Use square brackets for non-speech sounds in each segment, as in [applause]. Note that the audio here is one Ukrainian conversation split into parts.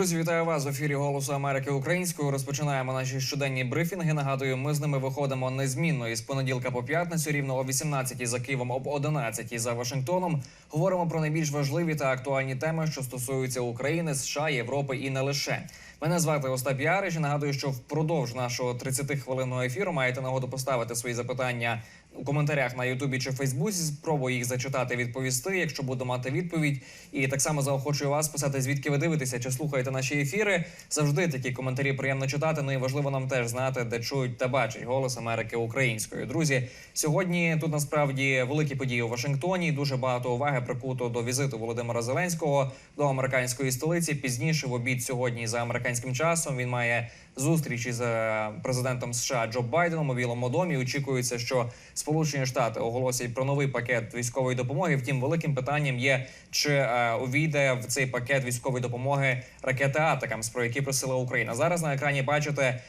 Друзі, вітаю вас в ефірі Голосу Америки українською. Розпочинаємо наші щоденні брифінги. Нагадую, ми з ними виходимо незмінно із понеділка по п'ятницю, рівно о 18 за Києвом, об 11 за Вашингтоном. Говоримо про найбільш важливі та актуальні теми, що стосуються України, США, Європи і не лише. Мене звати Остап Ярич. Нагадую, що впродовж нашого 30-хвилинного ефіру маєте нагоду поставити свої запитання у коментарях на Ютубі чи Фейсбуці. Спробую їх зачитати, відповісти, якщо буду мати відповідь. І так само заохочую вас писати, звідки ви дивитеся чи слухаєте наші ефіри. Завжди такі коментарі приємно читати. Ну і важливо нам теж знати, де чують та бачать голос Америки українською. Друзі, сьогодні тут насправді великі події у Вашингтоні. Дуже багато уваги прикуто до візиту Володимира Зеленського до американської столиці. Пізніше в обід сьогодні за американським часом він має зустріч із е, президентом США Джо Байденом у Білому домі. Очікується, що Сполучені Штати оголосять про новий пакет військової допомоги. Втім, великим питанням є, чи е, увійде в цей пакет військової допомоги ракети Атакамс, про які просила Україна. Зараз на екрані бачите е,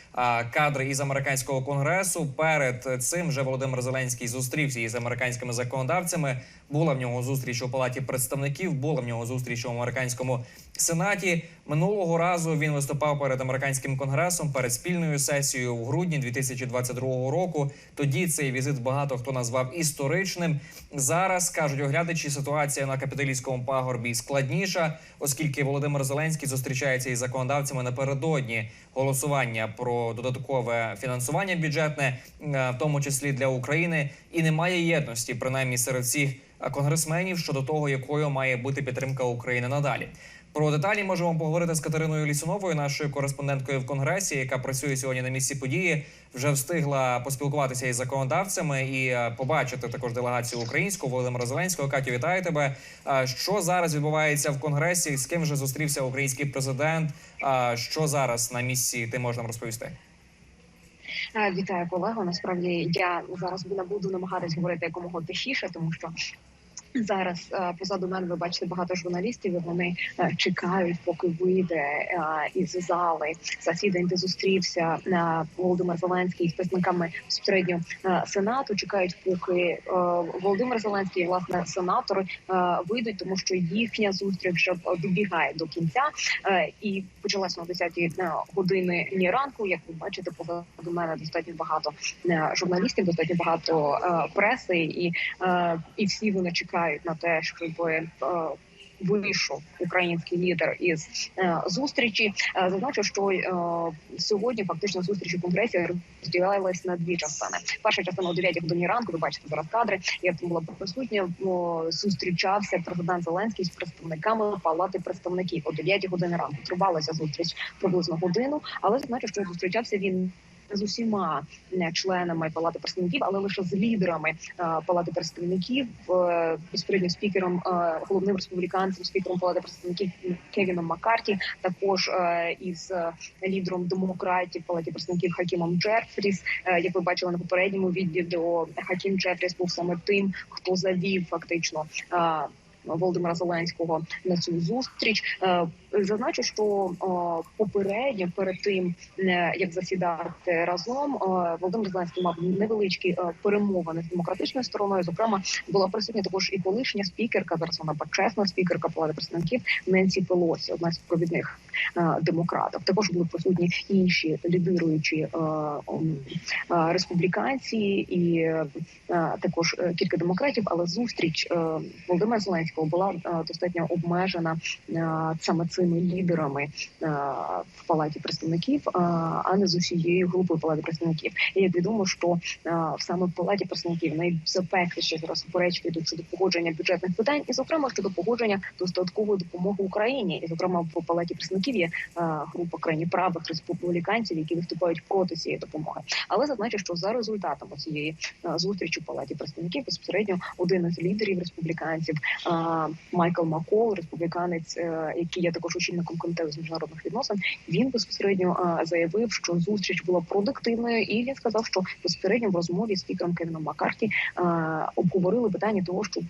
кадри із американського конгресу. Перед цим вже Володимир Зеленський зустрівся із американськими законодавцями. Була в нього зустріч у палаті представників. Була в нього зустріч у американському сенаті. Минулого разу він виступав перед американським конгресом перед спільною сесією в грудні 2022 року. Тоді цей візит багато хто назвав історичним. Зараз кажуть оглядачі, ситуація на капіталійському пагорбі складніша, оскільки Володимир Зеленський зустрічається із законодавцями напередодні голосування про додаткове фінансування бюджетне, е, в тому числі для України, і немає єдності, принаймні серед всіх е, конгресменів щодо того, якою має бути підтримка України надалі. Про деталі можемо поговорити з Катериною Лісуновою, нашою кореспонденткою в конгресі, яка працює сьогодні на місці події. Вже встигла поспілкуватися із законодавцями і е, побачити також делегацію українську Володимира Зеленського. Катю, вітаю тебе. Що зараз відбувається в конгресі? З ким вже зустрівся український президент? А Що зараз на місці? Ти можеш нам розповісти? Е, Вітаю колего. Насправді я зараз не буду намагатись говорити якомога тихіше, тому що зараз е, позаду мене ви бачите багато журналістів. і Вони е, чекають, поки вийде е, із зали засідань, де зустрівся Володимир Зеленський з представниками безпосередньо сенату. Чекають, поки Володимир Зеленський, власне, сенатори вийдуть, тому що їхня зустріч вже добігає до кінця. І почалася на 10 години ні ранку. Як ви бачите, позаду мене достатньо багато журналістів, достатньо багато преси, і, і всі вони чекають на те, щоб е, Вийшов український лідер із е, зустрічі. Е, зазначу, що е, сьогодні фактично зустріч у конгресі розділялась на дві частини. Перша частина о 9 годині ранку. Ви бачите зараз кадри. Я там була присутня. Зустрічався президент Зеленський з представниками палати представників о 9 години ранку. Тривалася зустріч приблизно годину, але зазначу, що зустрічався він. З усіма е, членами палати представників, але лише з лідерами е, палати представників, е, безпосередньо спікером, головним республіканцем, спікером палати представників Кевіном Маккарті, також із лідером демократів палаті представників Хакімом Джефріс. Е, Як ви бачили на попередньому відео, Хакім Джефріс був саме тим, хто завів фактично. Володимира Зеленського на цю зустріч Е, зазначу, що е, попередньо перед тим е, як засідати разом, Володимир Зеленський мав невеличкі перемовини з демократичною стороною. Зокрема, була присутня також і колишня спікерка. Зараз вона почесна спікерка палати представників Ненсі Пелосі, одна з провідних демократів. Також були присутні інші лідируючі е, е, республіканці і е, також е, кілька демократів. Але зустріч е, Володимира Зеленського була е, достатньо обмежена е, саме цими лідерами е, в палаті представників, е, а не з усією групою палати представників. І як відомо, що е, саме в палаті представників найзапекліше зараз суперечки йдуть щодо погодження бюджетних питань, і зокрема щодо погодження додаткової допомоги Україні, і зокрема в палаті представників є е, група крайні правих республіканців, які виступають проти цієї допомоги. Але зазначу, що за результатами цієї е, зустрічі в палаті представників безпосередньо один із лідерів республіканців е, Майкл Макол, республіканець, який є також очільником комітету з міжнародних відносин. Він безпосередньо заявив, що зустріч була продуктивною, і він сказав, що безпосередньо в розмові з спікером Кевіном Маккарті обговорили питання того, щоб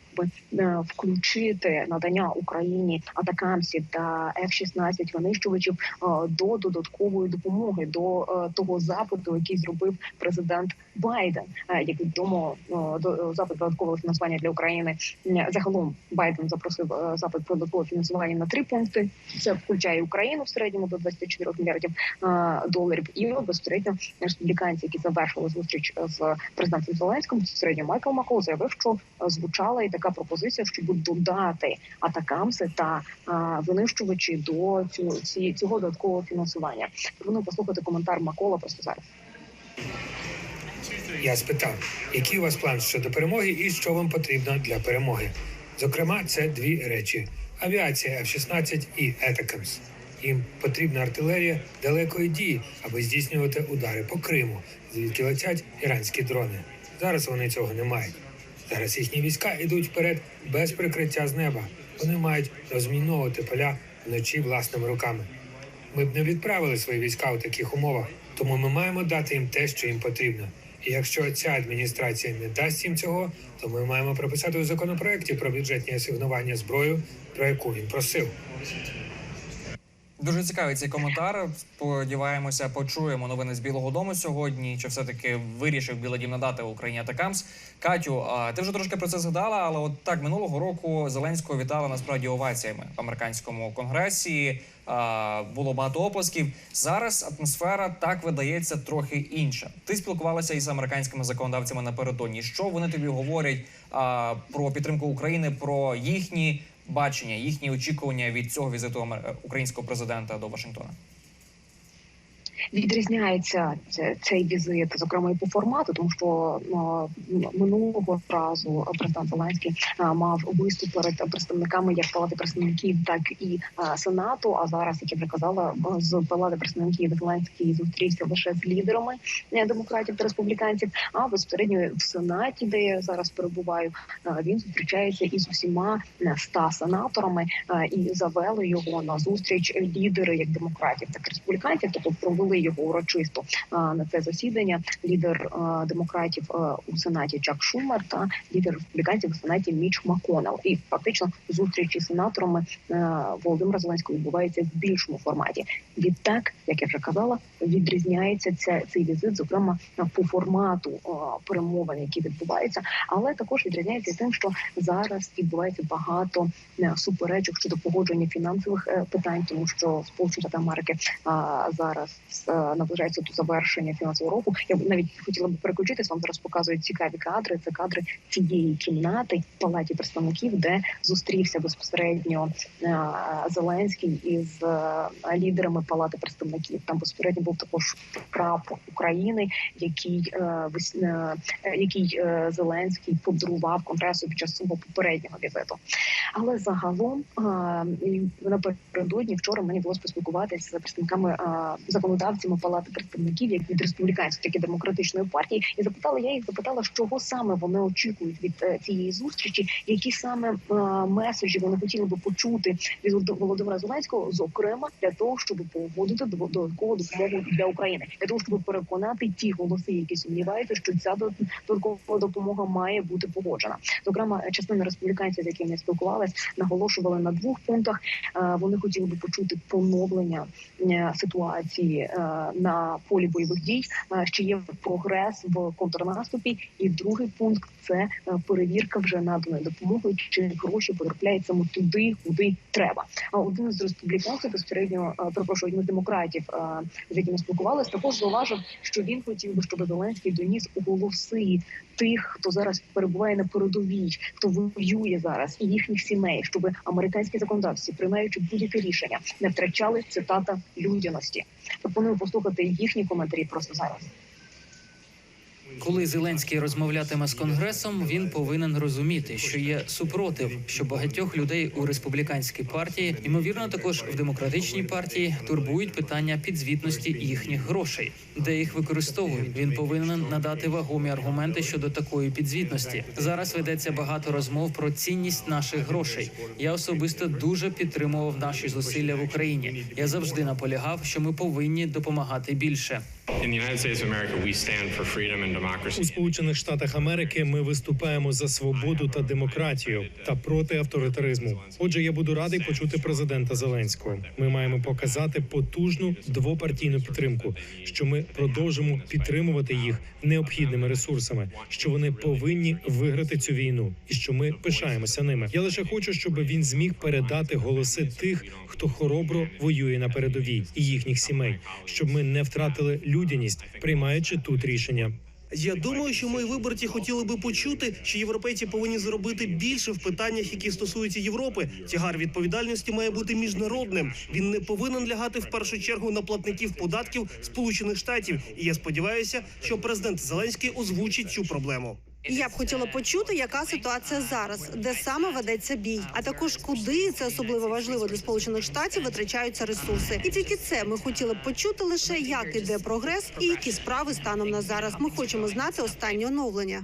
включити надання Україні атакамсів та F-16 винищувачів е, до додаткової допомоги, до е, того запиту, який зробив президент Байден. Е, Як відомо, до запит додаткового фінансування для України загалом Байден запросив запит про додаткове фінансування на три пункти. Це включає Україну в середньому до 24 мільярдів доларів. І безпосередньо республіканці, які завершили зустріч з президентом Зеленським, безпосередньо Майкл Макол заявив, що звучала і така пропозиція, щоб додати атакамси та винищувачі до цього цього додаткового фінансування. Пропоную послухати коментар Макола просто зараз. Я спитав, який у вас план щодо перемоги і що вам потрібно для перемоги. Зокрема, це дві речі: авіація F-16 і Етакамс. Їм потрібна артилерія далекої дії, аби здійснювати удари по Криму, звідки летять іранські дрони. Зараз вони цього не мають. Зараз їхні війська йдуть вперед без прикриття з неба. Вони мають розміновувати поля вночі власними руками. Ми б не відправили свої війська у таких умовах, тому ми маємо дати їм те, що їм потрібно. І якщо ця адміністрація не дасть їм цього, то ми маємо прописати у законопроекті про бюджетні асигнування зброю, про яку він просив. Дуже цікавий цей коментар. Сподіваємося, почуємо новини з Білого Дому сьогодні. Чи все таки вирішив Білий Дім надати Україні атакамс? Катю, ти вже трошки про це згадала, але от так минулого року Зеленського вітали насправді оваціями в американському конгресі. Було багато оплесків. Зараз атмосфера так видається трохи інша. Ти спілкувалася із американськими законодавцями напередодні. Що вони тобі говорять про підтримку України, про їхні бачення, їхні очікування від цього візиту амер- українського президента до Вашингтона? Відрізняється цей візит, зокрема і по формату, тому що е, минулого разу президент Зеленський е, мав виступ перед представниками як палати представників, так і е, сенату. А зараз, як я вже казала, з палати представників Зеленський зустрівся лише з лідерами демократів та республіканців. А безпосередньо в сенаті, де я зараз перебуваю, він зустрічається із усіма ста сенаторами і завели його на зустріч лідери як демократів, так і республіканців. Тобто провели його урочисто на це засідання. Лідер демократів у сенаті Чак Шумер та лідер республіканців у сенаті Міч Маконел. І фактично зустрічі з сенаторами Володимира Зеленського відбуваються в більшому форматі. Відтак, як я вже казала, відрізняється ця цей візит, зокрема по формату перемовин, які відбуваються, але також відрізняється тим, що зараз відбувається багато суперечок щодо погодження фінансових е, питань, тому що Сполучені Штати Америки зараз е, наближається до завершення фінансового року. Я навіть хотіла б переключитись. Вам зараз показують цікаві кадри. Це кадри цієї кімнати в палаті представників, де зустрівся безпосередньо е, Зеленський із е, лідерами палати представників. Там безпосередньо був також прапор України, який який Зеленський подарував конгресу під час свого попереднього візиту. Але загалом напередодні вчора мені вдалося поспілкуватися з представниками а, законодавцями палати представників, як від республіканської, так демократичної партії, і запитала я їх запитала, чого саме вони очікують від е, цієї зустрічі, які саме меседжі вони хотіли би почути від Володимира Зеленського, зокрема для того, щоб погодити додаткову допомогу для України, для того, щоб переконати ті голоси, які сумніваються, що ця дод- додаткова допомога має бути погоджена. Зокрема, частина республіканців, з якими я спілкувалась, наголошували на двох пунктах. Е, Вони хотіли би почути поновлення е, ситуації е, на полі бойових дій, е, чи є прогрес в контрнаступі. І другий пункт це е, перевірка вже наданої допомоги, чи гроші потрапляють саме туди, куди треба. А один з республіканців безпосередньо е, перепрошую, один з демократів, е, з якими спілкувалися, також зауважив, що він хотів би, щоб Зеленський доніс голоси тих, хто зараз перебуває на передовій, хто воює зараз, і їхніх сімей, щоб американські законодавці, приймаючи будь-яке рішення, не втрачали цитата людяності. Пропоную послухати їхні коментарі просто зараз. Коли Зеленський розмовлятиме з конгресом, він повинен розуміти, що є супротив, що багатьох людей у республіканській партії, ймовірно, також в демократичній партії, турбують питання підзвітності їхніх грошей, де їх використовують. Він повинен надати вагомі аргументи щодо такої підзвітності. Зараз ведеться багато розмов про цінність наших грошей. Я особисто дуже підтримував наші зусилля в Україні. Я завжди наполягав, що ми повинні допомагати більше. У. Сполучених Штатах Америки ми виступаємо за свободу та демократію та проти авторитаризму. Отже, я буду радий почути президента Зеленського. Ми маємо показати потужну двопартійну підтримку, що ми продовжимо підтримувати їх необхідними ресурсами, що вони повинні виграти цю війну, і що ми пишаємося ними. Я лише хочу, щоб він зміг передати голоси тих, хто хоробро воює на передовій, і їхніх сімей, щоб ми не втратили людяність, приймаючи тут рішення. Я думаю, що мої виборці хотіли би почути, що європейці повинні зробити більше в питаннях, які стосуються Європи. Тягар відповідальності має бути міжнародним. Він не повинен лягати в першу чергу на платників податків Сполучених Штатів. І я сподіваюся, що президент Зеленський озвучить цю проблему. Я б хотіла почути, яка ситуація зараз, де саме ведеться бій, а також куди це особливо важливо для сполучених штатів витрачаються ресурси. І тільки це ми хотіли б почути лише як іде прогрес і які справи станом на зараз. Ми хочемо знати останні оновлення.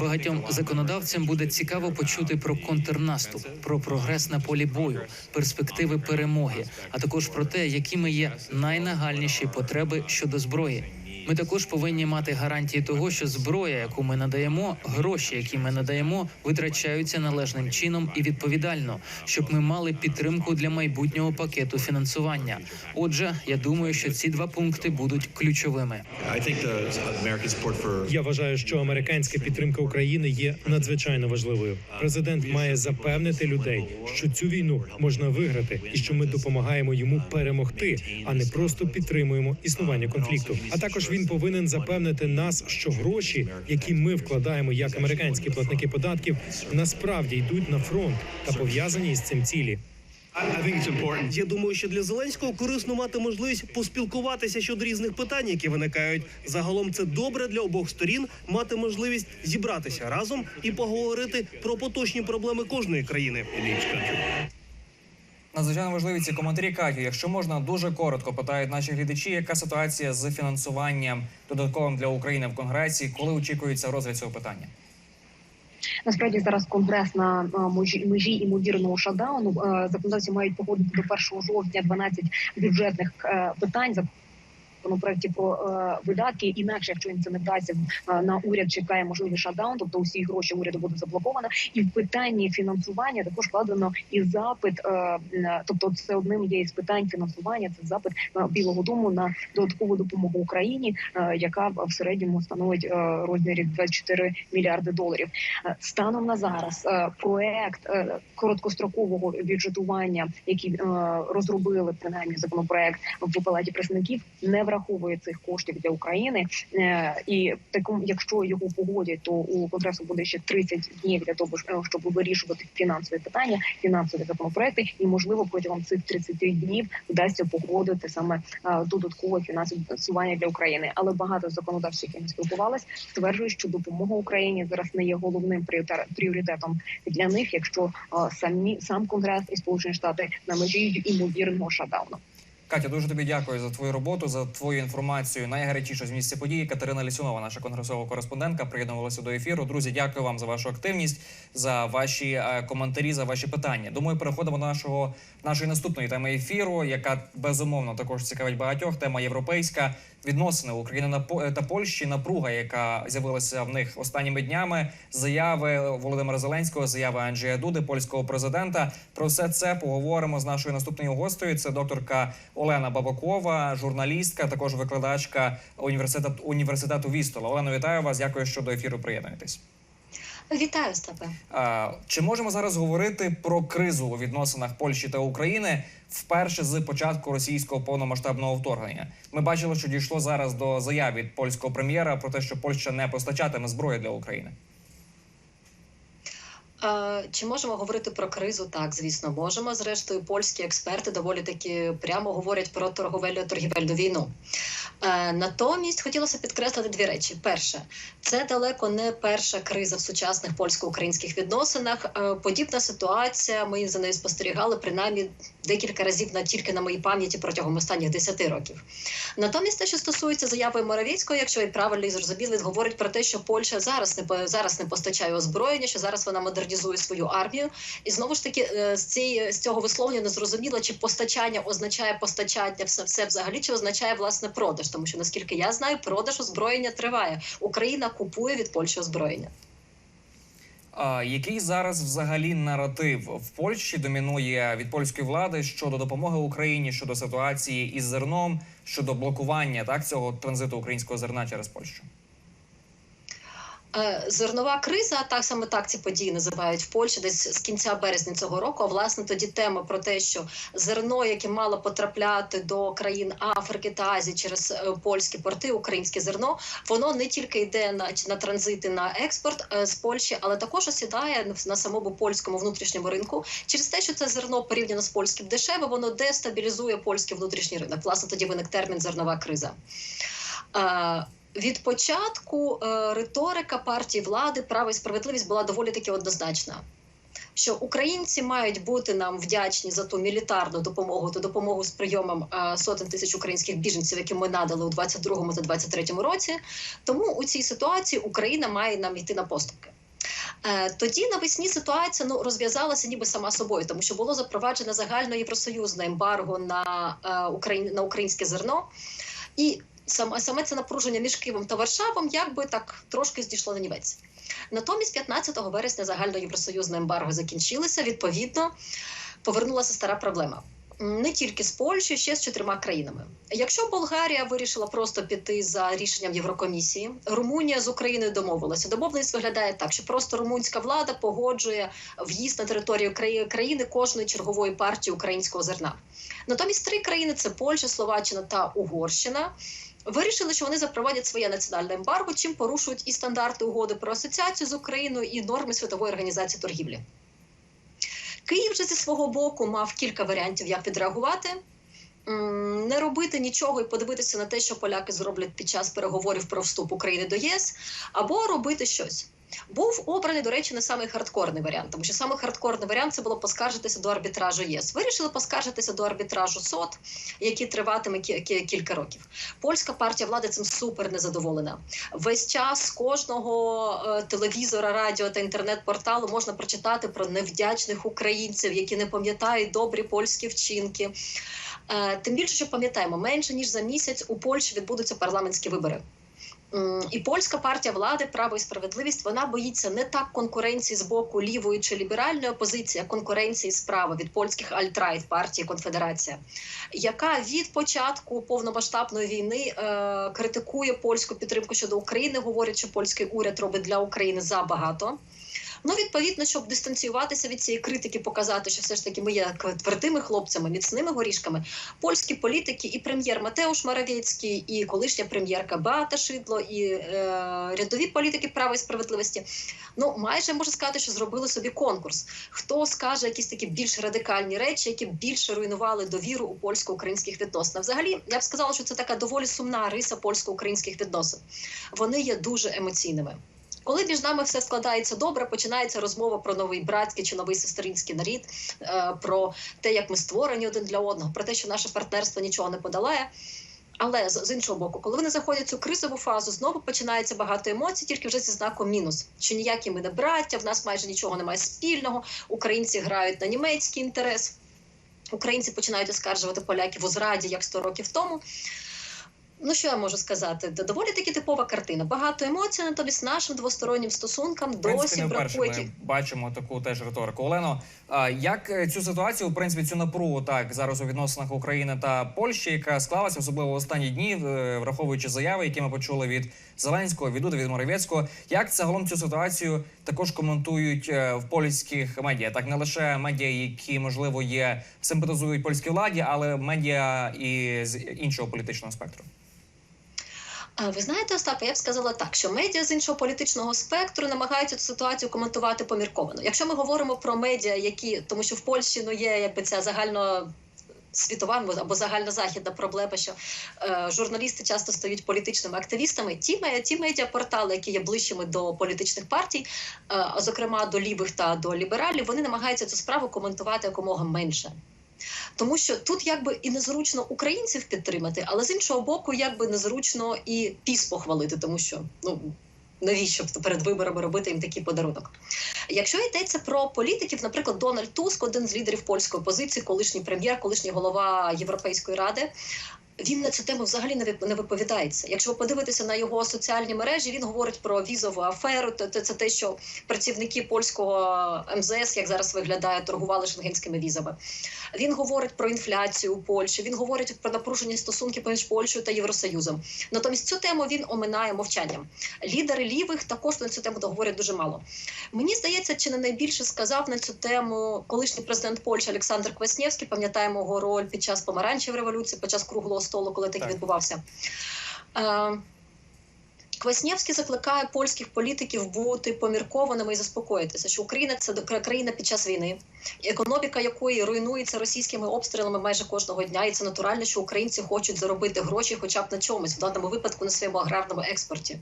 Багатьом законодавцям буде цікаво почути про контрнаступ, про прогрес на полі бою, перспективи перемоги, а також про те, якими є найнагальніші потреби щодо зброї. Ми також повинні мати гарантії того, що зброя, яку ми надаємо, гроші, які ми надаємо, витрачаються належним чином і відповідально, щоб ми мали підтримку для майбутнього пакету фінансування. Отже, я думаю, що ці два пункти будуть ключовими. Я вважаю, що американська підтримка України є надзвичайно важливою. Президент має запевнити людей, що цю війну можна виграти, і що ми допомагаємо йому перемогти, а не просто підтримуємо існування конфлікту. А також він повинен запевнити нас, що гроші, які ми вкладаємо як американські платники податків, насправді йдуть на фронт та пов'язані із цим цілі. Я думаю, що для Зеленського корисно мати можливість поспілкуватися щодо різних питань, які виникають. Загалом це добре для обох сторін мати можливість зібратися разом і поговорити про поточні проблеми кожної країни. Надзвичайно важливі ці коментарі Катю. Якщо можна, дуже коротко питають наші глядачі, яка ситуація з фінансуванням додатковим для України в Конгресі, коли очікується розгляд цього питання? Насправді зараз конгрес на межі межі імовірного шатдауну. Е, Законодавці мають погодити до 1 жовтня 12 бюджетних е, питань. Законопроекті про е, видатки, інакше, якщо їм це не вдасться, е, на уряд чекає можливий шатдаун, тобто усі гроші уряду буде заблоковано. І в питанні фінансування також вкладено і запит. Е, тобто, це одним є із питань фінансування. Це запит е, Білого Дому на додаткову допомогу Україні, яка в середньому становить е, розмірі 24 мільярди доларів. Станом на зараз проект короткострокового бюджетування, який розробили принаймні законопроект в палаті представників, не враховує цих коштів для України. Е, І такому, якщо його погодять, то у конгресу буде ще 30 днів для того, е, щоб вирішувати фінансові питання, фінансові законопроекти, і можливо протягом цих 30 днів вдасться погодити саме е, додаткове фінансування для України. Але багато законодавців, якими спілкувалися, стверджують, що допомога Україні зараз не є головним пріоритет- пріоритетом для них, якщо самі сам конгрес і Сполучені Штати на межі імовірного шатдауну. Катя, дуже тобі дякую за твою роботу, за твою інформацію. Найгарячіше з місця події. Катерина Лісунова, наша конгресова кореспондентка, приєднувалася до ефіру. Друзі, дякую вам за вашу активність, за ваші е, коментарі, за ваші питання. Думаю, переходимо до нашого нашої наступної теми ефіру, яка безумовно також цікавить багатьох. Тема європейська. Відносини України та Польщі, напруга, яка з'явилася в них останніми днями, заяви Володимира Зеленського, заяви Анджея Дуди, польського президента. Про все це поговоримо з нашою наступною гостею. Це докторка Олена Бабакова, журналістка, також викладачка університету університету Вістола. Олено, вітаю вас. Дякую, що до ефіру приєднуєтесь. Вітаю Степе. А, Чи можемо зараз говорити про кризу у відносинах Польщі та України вперше з початку російського повномасштабного вторгнення? Ми бачили, що дійшло зараз до заяв від польського прем'єра про те, що Польща не постачатиме зброї для України. Чи можемо говорити про кризу? Так, звісно, можемо. Зрештою, польські експерти доволі таки прямо говорять про торговельну торгівельну війну. Е, Натомість хотілося підкреслити дві речі: перше, це далеко не перша криза в сучасних польсько-українських відносинах. Е, Подібна ситуація. Ми за нею спостерігали принаймні декілька разів на тільки на моїй пам'яті протягом останніх 10 років. Натомість, те, що стосується заяви Моровецького, якщо я правильно і зрозуміло, говорить про те, що Польща зараз не зараз не постачає озброєння, що зараз вона модернізує свою армію. І знову ж таки, е, з цієї з цього висловлення не зрозуміло, чи постачання означає постачання все, все взагалі, чи означає власне продаж. тому що наскільки я знаю, продаж озброєння триває. Україна купує від Польщі озброєння. А який зараз взагалі наратив в Польщі домінує від польської влади щодо допомоги Україні щодо ситуації із зерном, щодо блокування так цього транзиту українського зерна через Польщу? Е, Зернова криза, так саме так ці події називають в Польщі, десь з кінця березня цього року. А власне тоді тема про те, що зерно, яке мало потрапляти до країн Африки та Азії через е, польські порти, українське зерно, воно не тільки йде на, на транзити на експорт е, з Польщі, але також осідає на самому польському внутрішньому ринку через те, що це зерно порівняно з польським дешеве, воно дестабілізує польський внутрішній ринок. Власне, тоді виник термін зернова криза. Від початку е, риторика партії влади права і справедливість була доволі таки однозначна. Що українці мають бути нам вдячні за ту мілітарну допомогу та допомогу з прийомом е, сотень тисяч українських біженців, які ми надали у 22-му та 23-му році. Тому у цій ситуації Україна має нам йти на поступки. Е, Тоді навесні ситуація ну розв'язалася ніби сама собою, тому що було запроваджено загальноєвросоюзне ембарго на на українське зерно, і саме, саме це напруження між Києвом та Варшавом якби так трошки здійшло на нівець. Натомість 15 вересня загальноєвросоюзне ембарго закінчилося. Відповідно, повернулася стара проблема. Не тільки з Польщею, ще з чотирма країнами. Якщо Болгарія вирішила просто піти за рішенням Єврокомісії, Румунія з Україною домовилася. Домовленість виглядає так, що просто румунська влада погоджує в'їзд на територію краї- країни кожної чергової партії українського зерна. Натомість три країни це Польща, Словаччина та Угорщина. Вирішили, що вони запровадять своє національне ембарго, чим порушують і стандарти угоди про асоціацію з Україною, і норми світової організації торгівлі. Київ же зі свого боку мав кілька варіантів, як відреагувати. Не робити нічого і подивитися на те, що поляки зроблять під час переговорів про вступ України до ЄС, або робити щось. Був обраний, до речі, не самий хардкорний варіант, тому що самий хардкорний варіант це було поскаржитися до арбітражу ЄС. Вирішили поскаржитися до арбітражу СОТ, який триватиме кі- кі- кілька років. Польська партія влади цим супер незадоволена. Весь час кожного е, телевізора, радіо та інтернет-порталу можна прочитати про невдячних українців, які не пам'ятають добрі польські вчинки. Е, Тим більше, що пам'ятаємо, менше ніж за місяць у Польщі відбудуться парламентські вибори. І польська партія влади, право і справедливість вона боїться не так конкуренції з боку лівої чи ліберальної опозиції, а конкуренції справа від польських альтрайт партії Конфедерація, яка від початку повномасштабної війни е, критикує польську підтримку щодо України, говорячи, польський уряд робить для України забагато. Ну, відповідно, щоб дистанціюватися від цієї критики, показати, що все ж таки ми є твердими хлопцями, міцними горішками. Польські політики, і прем'єр Матеуш Моравецький, і колишня прем'єрка Беата Шидло, і е, рядові політики права і справедливості. Ну майже можна сказати, що зробили собі конкурс. Хто скаже якісь такі більш радикальні речі, які більше руйнували довіру у польсько-українських відносинах? Взагалі, я б сказала, що це така доволі сумна риса польсько-українських відносин. Вони є дуже емоційними. Коли між нами все складається добре, починається розмова про новий братський чи новий сестринський нарід, е, про те, як ми створені один для одного, про те, що наше партнерство нічого не подолає. Але з, іншого боку, коли вони заходять в цю кризову фазу, знову починається багато емоцій, тільки вже зі знаком мінус. Що ніякі ми не браття, в нас майже нічого немає спільного. Українці грають на німецький інтерес. Українці починають оскаржувати поляків у зраді як 100 років тому. Ну, що я можу сказати? Доволі таки типова картина. Багато емоцій, натомість нашим двостороннім стосункам принципі, досі бракує. ми бачимо таку теж риторику. Олено, як е, цю ситуацію, в принципі, цю напругу так зараз у відносинах України та Польщі, яка склалася, особливо в останні дні, е, враховуючи заяви, які ми почули від Зеленського, від Дуда, від Моровецького, як загалом цю ситуацію також коментують е, в польських медіа, так не лише медіа, які можливо є симпатизують польській владі, але медіа і з іншого політичного спектру. Ви знаєте, Остапе, я б сказала так, що медіа з іншого політичного спектру намагаються цю ситуацію коментувати помірковано. Якщо ми говоримо про медіа, які тому, що в Польщі ну є якби ця загально. Світова або загальнозахідна проблема, що е, журналісти часто стають політичними активістами. Ті, ті медіапортали, які є ближчими до політичних партій, е, зокрема до лівих та до лібералів, вони намагаються цю справу коментувати якомога менше. Тому що тут якби і незручно українців підтримати, але з іншого боку, якби незручно і піс похвалити, тому що ну. Навіщо перед виборами робити їм такий подарунок? Якщо йдеться про політиків, наприклад, Дональд Туск, один з лідерів польської опозиції, колишній прем'єр, колишній голова Європейської ради, Він на цю тему взагалі не вип- не виповідається. Якщо ви подивитеся на його соціальні мережі, він говорить про візову аферу. Це, те, що працівники польського МЗС, як зараз виглядає, торгували шенгенськими візами. Він говорить про інфляцію у Польщі. Він говорить про напружені стосунки між Польщею та Євросоюзом. Натомість цю тему він оминає мовчанням. Лідери лівих також на цю тему говорять дуже мало. Мені здається, чи не найбільше сказав на цю тему колишній президент Польщі Олександр Кваснєвський. Пам'ятаємо його роль під час помаранчевої революції, під час круглого столу, коли Так. відбувався. Е, Кваснєвський закликає польських політиків бути поміркованими і заспокоїтися, що Україна це країна під час війни, економіка якої руйнується російськими обстрілами майже кожного дня, і це натурально, що українці хочуть заробити гроші, хоча б на чомусь, в даному випадку на своєму аграрному експорті.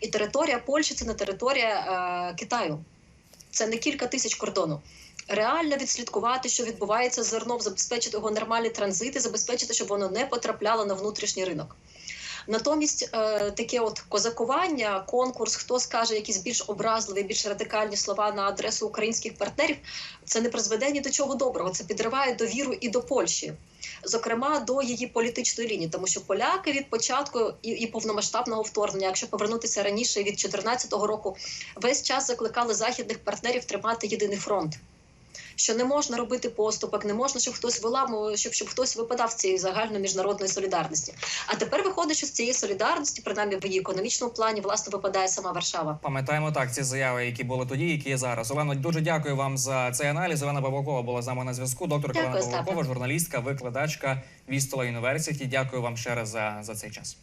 І територія Польщі це не територія е, Китаю, це не кілька тисяч кордону. Реально відслідкувати, що відбувається з зерном, забезпечити його нормальний транзит і забезпечити, щоб воно не потрапляло на внутрішній ринок. Натомість е, таке от козакування, конкурс, хто скаже якісь більш образливі, більш радикальні слова на адресу українських партнерів, це не призведе ні до чого доброго. Це підриває довіру і до Польщі, зокрема до її політичної лінії, тому що поляки від початку і, і повномасштабного вторгнення, якщо повернутися раніше від 2014 року, весь час закликали західних партнерів тримати єдиний фронт. Що не можна робити поступок, не можна, щоб хтось виламував, щоб, щоб хтось випадав з цієї загальної міжнародної солідарності. А тепер виходить, що з цієї солідарності, принаймні в її економічному плані, власне, випадає сама Варшава. Пам'ятаємо так ці заяви, які були тоді, які є зараз. Олено, дуже дякую вам за цей аналіз. Олена Бабакова була з нами на зв'язку. Доктор Олена Бабакова, журналістка, викладачка Вістола Юніверситі. Дякую вам ще раз за, за цей час.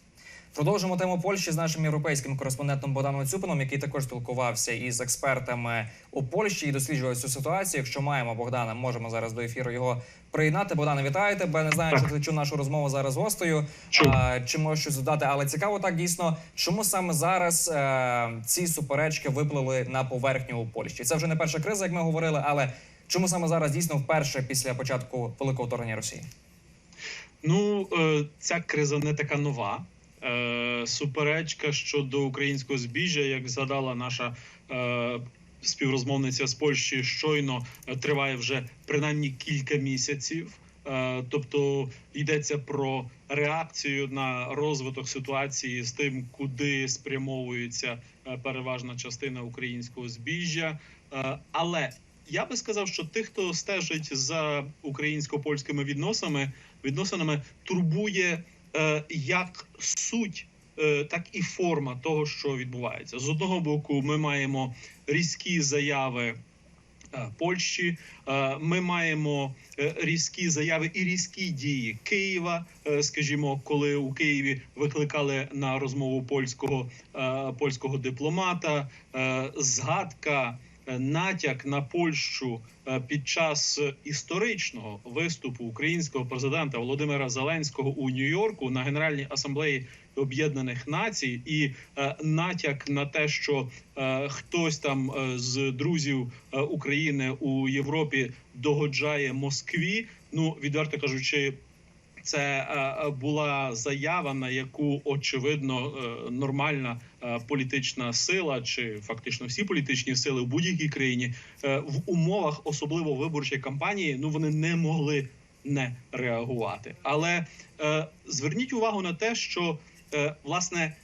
Продовжимо тему Польщі з нашим європейським кореспондентом Богданом Цюпином, який також спілкувався із експертами у Польщі і досліджував цю ситуацію. Якщо маємо Богдана, можемо зараз до ефіру його приєднати. Богдане, вітаю тебе. Не знаю, чи ти чув нашу розмову зараз з гостею. А, чи можеш щось додати, але цікаво так дійсно, чому саме зараз е, ці суперечки виплили на поверхню у Польщі? Це вже не перша криза, як ми говорили, але чому саме зараз дійсно вперше після початку великого вторгнення Росії? Ну, е, ця криза не така нова. Е, Суперечка щодо українського збіжжя, як згадала наша е, співрозмовниця з Польщі, щойно е, триває вже принаймні кілька місяців. Тобто йдеться про реакцію на розвиток ситуації з тим, куди спрямовується переважна частина українського збіжжя. Але я би сказав, що тих, хто стежить за українсько-польськими відносинами, відносинами турбує як суть, е, так і форма того, що відбувається. З одного боку, ми маємо різкі заяви. е, Польщі Е, ми маємо е, різкі заяви і різкі дії Києва. Е, Скажімо, коли у Києві викликали на розмову польського е, польського дипломата, е, згадка е, натяк на Польщу е, під час е, історичного виступу українського президента Володимира Зеленського у Нью-Йорку на Генеральній асамблеї Об'єднаних Націй, і е, натяк на те, що е, хтось там е, з друзів е, України у Європі догоджає Москві. Ну відверто кажучи. Це е, була заява, на яку очевидно е, нормальна е, політична сила, чи фактично всі політичні сили в будь-якій країні е, в умовах, особливо виборчої кампанії, ну вони не могли не реагувати. Але е, зверніть увагу на те, що е, власне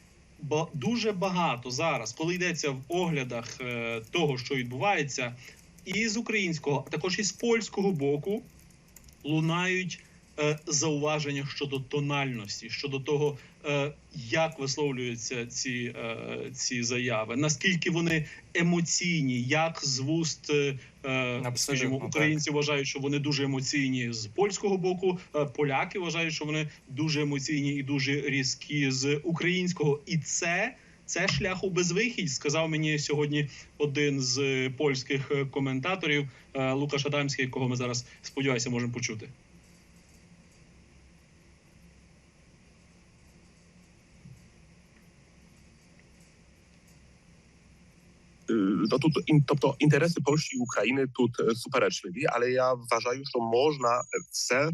дуже багато зараз, коли йдеться в оглядах е, того, що відбувається, і з українського, а також і з польського боку, лунають е, зауваження щодо тональності, щодо того, е, як висловлюються ці, е, ці заяви, наскільки вони емоційні, як з вуст. е, е, Скажімо, так. українці вважають, що вони дуже емоційні з польського боку. е, Поляки вважають, що вони дуже емоційні і дуже різкі з українського, і це це шлях у безвихідь. Сказав мені сьогодні один з е, польських е, коментаторів е, Лукаш Адамський, якого ми зараз сподіваюся можемо почути. No тут ін, тобто інтереси Польщі і України тут е, суперечливі, але я вважаю, що можна це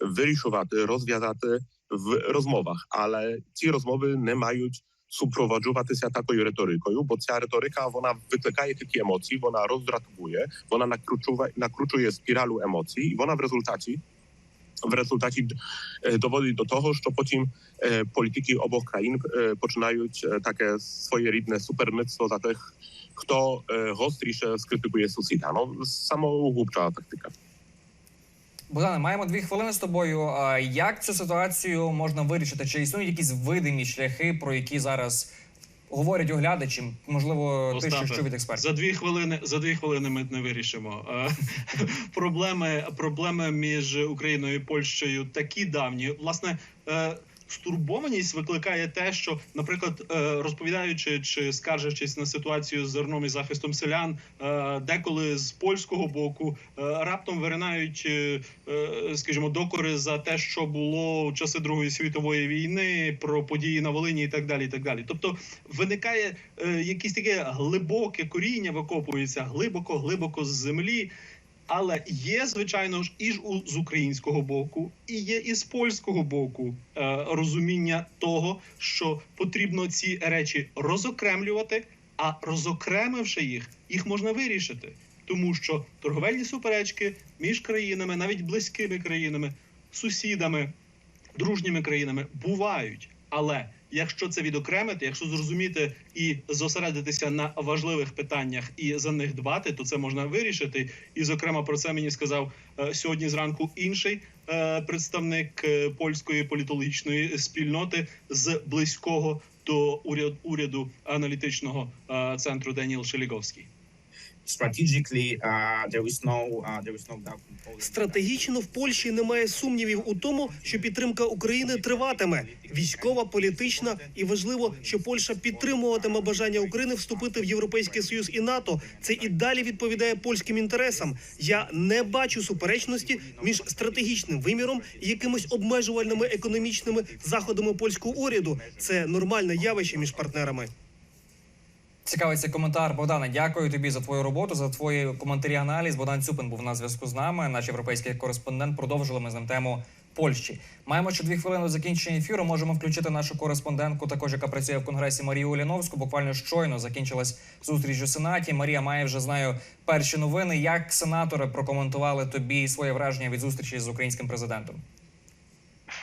вирішувати, розв'язати в розмовах, але ці розмови не мають супроводжуватися такою риторикою, бо ця риторика вона викликає такі емоції, вона роздратує, вона накручує, накручує spiralu emocji i ona w rezultacie в результаті е, доводить до того, що потім е, політики обох країн е, починають е, таке своєрідне суперництво за тих, хто е, гостріше скритикує сусіда. Ну, самогубча тактика. Богдане, маємо дві хвилини з тобою. А Як цю ситуацію можна вирішити? Чи існують якісь видимі шляхи, про які зараз говорять оглядачі? Можливо, ти що Остапе, від експертів? За дві хвилини за дві хвилини ми не вирішимо. [laughs] Проблеми, проблеми між Україною і Польщею такі давні. Власне, е, стурбованість викликає те, що, наприклад, е, розповідаючи чи скаржачись на ситуацію з зерном і захистом селян, е, деколи з польського боку е, раптом виринають, скажімо, докори за те, що було у часи Другої світової війни, про події на Волині і так далі. І так далі. Тобто виникає якесь таке глибоке коріння, викопується глибоко, глибоко з землі. Але є, звичайно ж, і ж з українського боку, і є і з польського боку е, розуміння того, що потрібно ці речі розокремлювати, а розокремивши їх, їх можна вирішити, тому що торговельні суперечки між країнами, навіть близькими країнами, сусідами, дружніми країнами бувають. Але якщо це відокремити, якщо зрозуміти і зосередитися на важливих питаннях і за них дбати, то це можна вирішити. І, зокрема, про це мені сказав е, сьогодні зранку інший е, представник е, польської політологічної спільноти з близького до уряд, уряду аналітичного центру Деніел Шеліговський. Стратегічно в Польщі немає сумнівів у тому, що підтримка України триватиме військова, політична і важливо, що Польща підтримуватиме бажання України вступити в Європейський Союз і НАТО. Це і далі відповідає польським інтересам. Я не бачу суперечності між стратегічним виміром і якимись обмежувальними економічними заходами польського уряду. Це нормальне явище між партнерами. Цікавий цей коментар. Богдане, дякую тобі за твою роботу, за твої коментарі, аналіз. Богдан Цюпин був на зв'язку з нами. Наш європейський кореспондент. Продовжили ми з ним тему Польщі. Маємо ще дві хвилини до закінчення ефіру. Можемо включити нашу кореспондентку, також яка працює в конгресі Марію Уліновську. Буквально щойно закінчилась зустріч у сенаті. Марія має вже знаю перші новини. Як сенатори прокоментували тобі своє враження від зустрічі з українським президентом?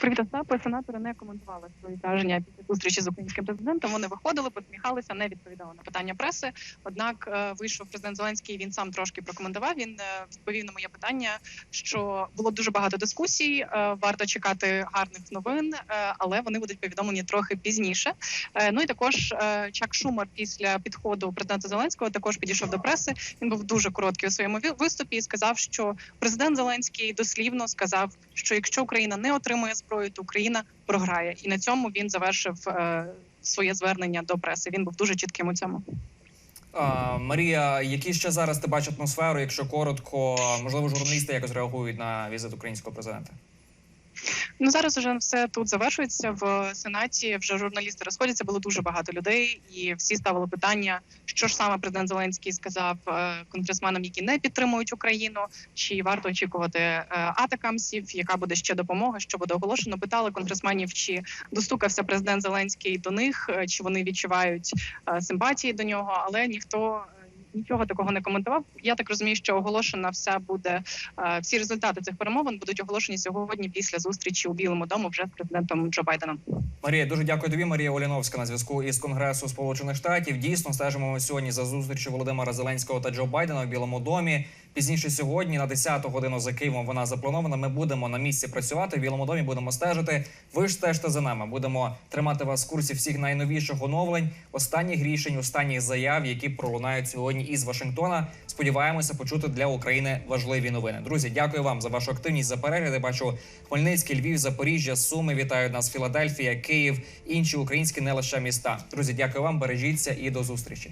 Привіт, Остапе. Сенатори не коментували свої враження після зустрічі з українським президентом. Вони виходили, посміхалися, не відповідали на питання преси. Однак е, вийшов президент Зеленський. Він сам трошки прокоментував. Він е, відповів на моє питання, що було дуже багато дискусій. е, Варто чекати гарних новин, але вони будуть повідомлені трохи пізніше. Ну і також Чак Шумер після підходу президента Зеленського також підійшов до преси. Він був дуже короткий у своєму виступі і сказав, що президент Зеленський дослівно сказав, що якщо Україна не отримує зброю, то Україна програє. І на цьому він завершив е, своє звернення до преси. Він був дуже чітким у цьому. А, Марія, які ще зараз ти бачиш атмосферу? Якщо коротко, можливо, журналісти якось реагують на візит українського президента? Ну зараз вже все тут завершується в сенаті. Вже журналісти розходяться. Було дуже багато людей, і всі ставили питання, що ж саме президент Зеленський сказав е, конгресменам, які не підтримують Україну, чи варто очікувати е, атакамсів, яка буде ще допомога, що буде оголошено. Питали конгресменів, чи достукався президент Зеленський до них, е, чи вони відчувають симпатії до нього, але ніхто. Нічого такого не коментував. Я так розумію, що оголошена вся буде е, всі результати цих перемовин будуть оголошені сьогодні після зустрічі у Білому дому вже з президентом Джо Байденом. Марія, дуже дякую тобі. Марія Оліновська на зв'язку із Конгресу Сполучених Штатів. Дійсно, стежимо сьогодні за зустрічю Володимира Зеленського та Джо Байдена в Білому домі. Пізніше сьогодні на 10 годину за Києвом вона запланована. Ми будемо на місці працювати в Білому домі. Будемо стежити. Ви ж стежте за нами. Будемо тримати вас в курсі всіх найновіших оновлень, останніх рішень, останніх заяв, які пролунають сьогодні із Вашингтона. Сподіваємося почути для України важливі новини. Друзі, дякую вам за вашу активність за перегляди. Бачу Хмельницький, Львів, Запоріжжя, Суми. Вітають нас Філадельфія, Київ, інші українські не лише міста. Друзі, дякую вам. Бережіться і до зустрічі.